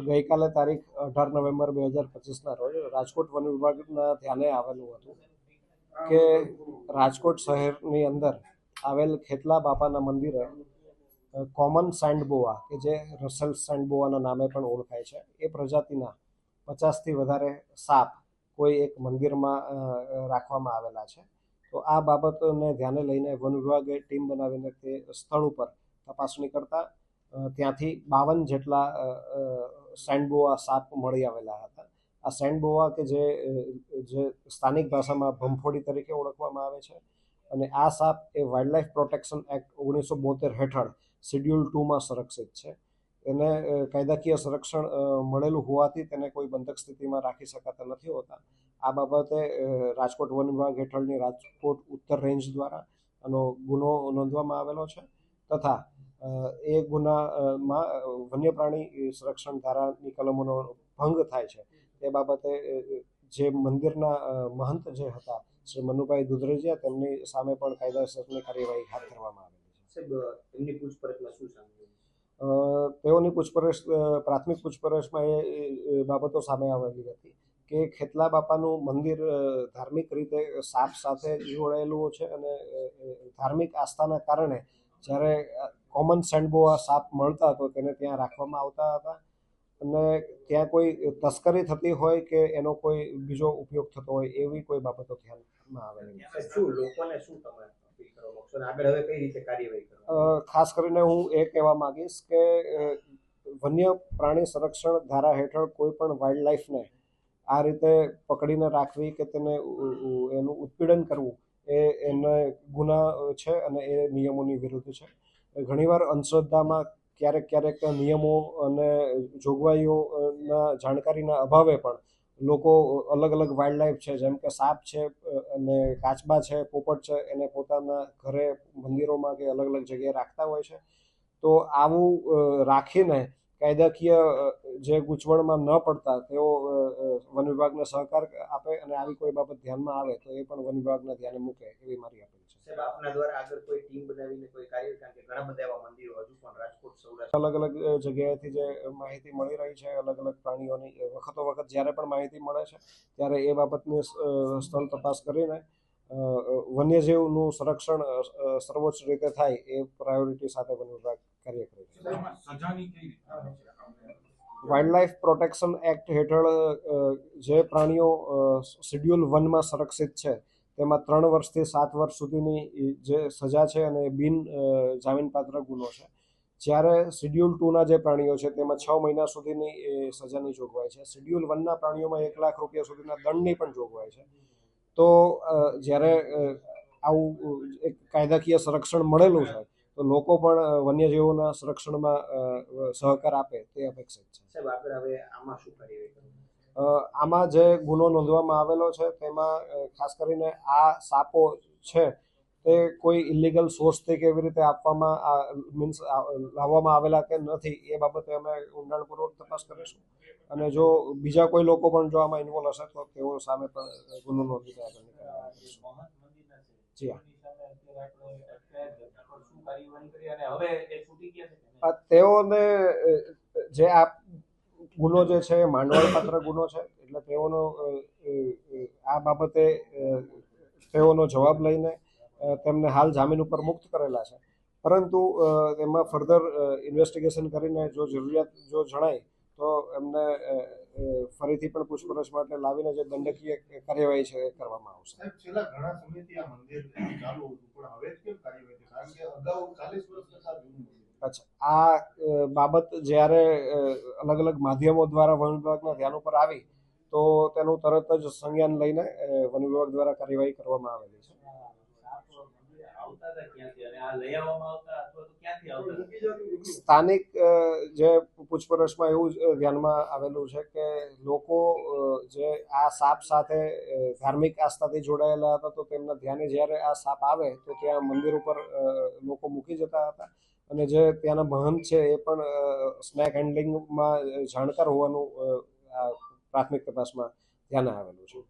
ગઈકાલે તારીખ અઢાર નવેમ્બર બે હજાર પચીસના રોજ રાજકોટ વન વિભાગના ધ્યાને આવેલું હતું કે રાજકોટ શહેરની અંદર આવેલ ખેતલા બાપાના મંદિરે કોમન સેન્ડબોઆ કે જે રસેલ સેન્ડબોવાના નામે પણ ઓળખાય છે, એ પ્રજાતિના પચાસથી વધારે સાપ કોઈ એક મંદિરમાં રાખવામાં આવેલા છે. તો આ બાબતને ધ્યાને લઈને વન વિભાગે ટીમ બનાવીને તે સ્થળ ઉપર તપાસણી કરતા ત્યાંથી બાવન જેટલા સેન્ડબોવા સાપ મળી આવેલા હતા. આ સેન્ડબોવા કે જે જે સ્થાનિક ભાષામાં ભંફોડી તરીકે ઓળખવામાં આવે છે. અને આ સાપ એ વાઇલ્ડલાઇફ પ્રોટેક્શન એક્ટ ઓગણીસો બોતેર હેઠળ શિડ્યુલ ટુમાં સંરક્ષિત છે. એને કાયદાકીય સંરક્ષણ મળેલું હોવાથી તેને કોઈ બંધક સ્થિતિમાં રાખી શકાતા નથી હોતા. આ બાબતે રાજકોટ વન વિભાગ હેઠળની રાજકોટ ઉત્તર રેન્જ દ્વારા આનો ગુનો નોંધવામાં આવેલો છે. તથા એ ગુનામાં વન્ય પ્રાણી સંરક્ષણ ધારાની કલમોનો ભંગ થાય છે. તે બાબતે જે મંદિરના મહંત જે હતા શ્રી મનુભાઈ દુધરેજિયા તેમની સામે પણ કાયદાસરની કાર્યવાહી હાથ ધરવામાં આવેલી છે. એમની પૂછપરછમાં શું સામે તેઓની પૂછપરછ પ્રાથમિક પૂછપરછમાં એ એ બાબતો સામે આવેલી હતી કે ખેતલા બાપાનું મંદિર ધાર્મિક રીતે સાપ સાથે જોડાયેલું છે અને ધાર્મિક આસ્થાના કારણે જ્યારે કોમન સેન્ડબોઆ સાપ મળતા તો તેને ત્યાં રાખવામાં આવતા હતા. અને ત્યાં કોઈ તસ્કરી થતી હોય કે એનો કોઈ બીજો ઉપયોગ થતો હોય એવી કોઈ બાબતો ધ્યાનમાં આવે. શું લોકોને શું તમે આગળ હવે કઈ રીતે કાર્યવાહી ખાસ કરીને હું એ કહેવા માંગીશ કે વન્ય પ્રાણી સંરક્ષણ ધારા હેઠળ કોઈ પણ વાઇલ્ડ લાઈફને આ રીતે પકડીને રાખવી કે તેને એનું ઉત્પીડન કરવું એ એને ગુના છે અને એ નિયમોની વિરુદ્ધ છે. ઘણીવાર અંધશ્રદ્ધામાં ક્યારેક ક્યારેક નિયમો અને જોગવાઈઓના જાણકારીના અભાવે પણ લોકો અલગ અલગ વાઇલ્ડ લાઈફ છે, જેમ કે સાપ છે અને કાચબા છે, પોપટ છે, એને પોતાના ઘરે મંદિરોમાં કે અલગ અલગ જગ્યાએ રાખતા હોય છે. તો આવું રાખીને કાયદાકીય જે ગૂંચવણમાં ન પડતા તેઓ વન વિભાગને સહકાર આપે અને આવી કોઈ બાબત ધ્યાનમાં આવે તો એ પણ વન વિભાગના ધ્યાને મૂકે એવી મારી અપીલ સાહેબ આપના દ્વારા આગળ કોઈ ટીમ બનાવીને કોઈ કાર્ય કારણ કે ઘણા બધા એવા મંદિરો હજુ પણ રાજકોટ સૌરાષ્ટ્ર અલગ અલગ જગ્યાએથી જે માહિતી મળી રહી છે અલગ અલગ પ્રાણીઓની વખતો વખત જ્યારે પણ માહિતી મળે છે ત્યારે એ બાબતની સ્થળ તપાસ કરીને વન્યજીવનું સંરક્ષણ સર્વોચ્ચ રીતે થાય એ પ્રાયોરિટી સાથે વન વિભાગ કાર્ય કરે છે. વાઇલ્ડ લાઈફ પ્રોટેક્શન એક્ટ હેઠળ જે પ્રાણીઓ શેડ્યુલ વનમાં સંરક્ષિત છે તેમાં ત્રણ વર્ષથી સાત વર્ષ સુધીની જે સજા છે અને બિન જામીનપાત્ર ગુનો છે. જ્યારે શિડ્યુલ ટુના જે પ્રાણીઓ છે તેમાં છ મહિના સુધીની એ સજાની જોગવાઈ છે. શિડ્યુલ વનના પ્રાણીઓમાં એક લાખ રૂપિયા સુધીના દંડની પણ જોગવાઈ છે. તો જ્યારે આવું એક કાયદાકીય સંરક્ષણ મળેલું છે તો લોકો પણ વન્યજીવોના સંરક્ષણમાં સહકાર આપે તે અપેક્ષિત છે. સાહેબ હવે આમાં શું અ, આમાં જે ગુનો નોંધવામાં આવેલો છે, તેમાં ખાસ કરીને આ સાપો છે, તે કોઈ ઇલીગલ સોર્સથી કેવી રીતે આપવામાં મીન્સ લાવવામાં આવેલા કે નથી, એ બાબતે અમે ઊંડાણપૂર્વક તપાસ કરીશું અને જો બીજા કોઈ લોકો પણ જો આમાં ઇન્વોલ્વ હશે, તો તેઓ સામે ગુનો નોંધી કરીશું. જી હા. તેઓને જે આ ગુનો જે છે એ માંડવાળપાત્ર ગુનો છે, એટલે તેઓનો આ બાબતે તેઓનો જવાબ લઈને તેમને હાલ જામીન ઉપર મુક્ત કરેલા છે. પરંતુ તેમાં ફર્ધર ઇન્વેસ્ટિગેશન કરીને જો જરૂરિયાત જો જણાય, તો એમને ફરીથી પણ પૂછપરછ માટે લાવીને જે દંડકીય કાર્યવાહી છે, એ કરવામાં આવશે. છેલ્લા ઘણા સમયથી આ મંદિર ચાલુ હતું પણ હવે કેમ કાર્યવાહી કારણ કે અગાઉ ચાલીસ વર્ષ કરતા જૂનું આ બાબત જ્યારે અલગ અલગ માધ્યમો દ્વારા વન વિભાગના ધ્યાન ઉપર આવી તો તેનું તરત જ સંજ્ઞાન લઈને વન વિભાગ દ્વારા કાર્યવાહી કરવામાં આવેલી છે. સ્થાનિક જે પૂછપરછમાં એવું જ ધ્યાનમાં આવેલું છે કે લોકો જે આ સાપ સાથે ધાર્મિક આસ્થાથી જોડાયેલા હતા, તો તેમના ધ્યાને જ્યારે આ સાપ આવે, તો ત્યાં મંદિર ઉપર લોકો મૂકી જતા હતા. અને જે ત્યાંના મહંત છે એ પણ સ્નેક હેન્ડલિંગમાં જાણકાર હોવાનું પ્રાથમિક તપાસમાં ધ્યાને આવેલું છે.